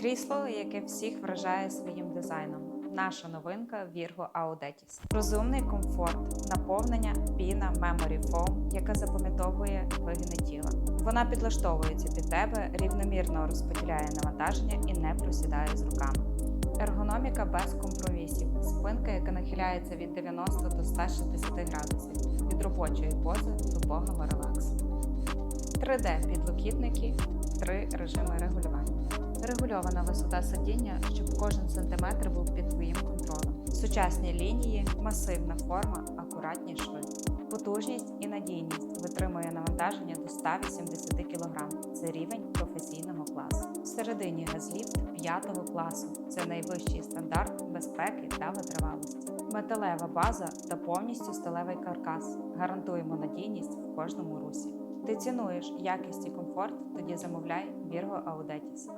Крісло, яке всіх вражає своїм дизайном. Наша новинка Virgo Audetis. Розумний комфорт, наповнення, піна, memory foam, яка запам'ятовує вигини тіла. Вона підлаштовується під тебе, рівномірно розподіляє навантаження і не просідає з руками. Ергономіка без компромісів, спинка, яка нахиляється від 90 до 160 градусів, від робочої пози до повного релаксу. 3D підлокітники, три режими регулювання. Регульована висота сидіння, щоб кожен сантиметр був під твоїм контролем. Сучасні лінії, масивна форма, акуратні шви. Потужність і надійність витримує навантаження до 180 кг. Це рівень професійного класу. Всередині газліфт 5 класу. Це найвищий стандарт безпеки та витривалості. Металева база та повністю сталевий каркас. Гарантуємо надійність в кожному русі. Ти цінуєш якість і комфорт, тоді замовляй Virgo Audetis.